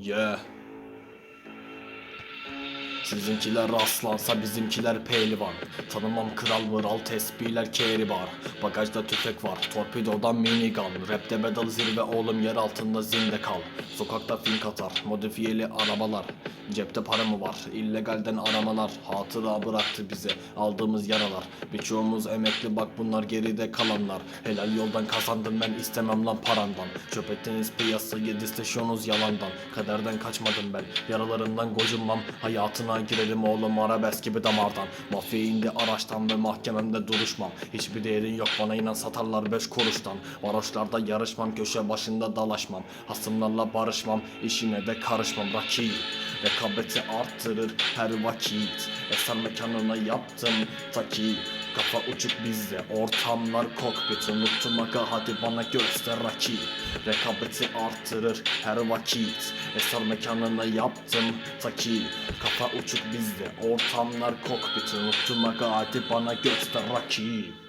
Yeah. Sizinkiler aslansa bizimkiler pehlivan. Tanımam kral mıral tespihler keribar Bagajda tüfek var torpidodan minigun. Rapte medal zirve oğlum yer altında zinde kal Sokakta fink atar modifiyeli arabalar. Cepte para mı var? İllegalden aramalar. Hatıra bıraktı bize aldığımız yaralar. Birçoğumuz emekli bak bunlar geride kalanlar. Helal yoldan kazandım ben istemem lan parandan. Çöp ettiniz piyasayı disteşiyorsunuz yalandan. Kaderden kaçmadım ben yaralarından gocunmam. Hayatına girelim oğlum arabesk gibi damardan. Mafya indi araçtan ve mahkememde duruşmam. Hiçbir değerin yok bana inan satarlar beş kuruştan. Varoşlarda yarışmam köşe başında dalaşmam. Hasımlarla barışmam işine de karışmam. Rakip Rekabeti arttırır her vakit. Eser mekanına yaptım taki Kafa uçuk bizde ortamlar kokpit. Unuttum aga hadi bana göster rakip. Rekabeti arttırır her vakit. Eser mekanına yaptım taki Kafa uçuk bizde. Ortamlar kokpit Unuttum aga hadi bana göster rakip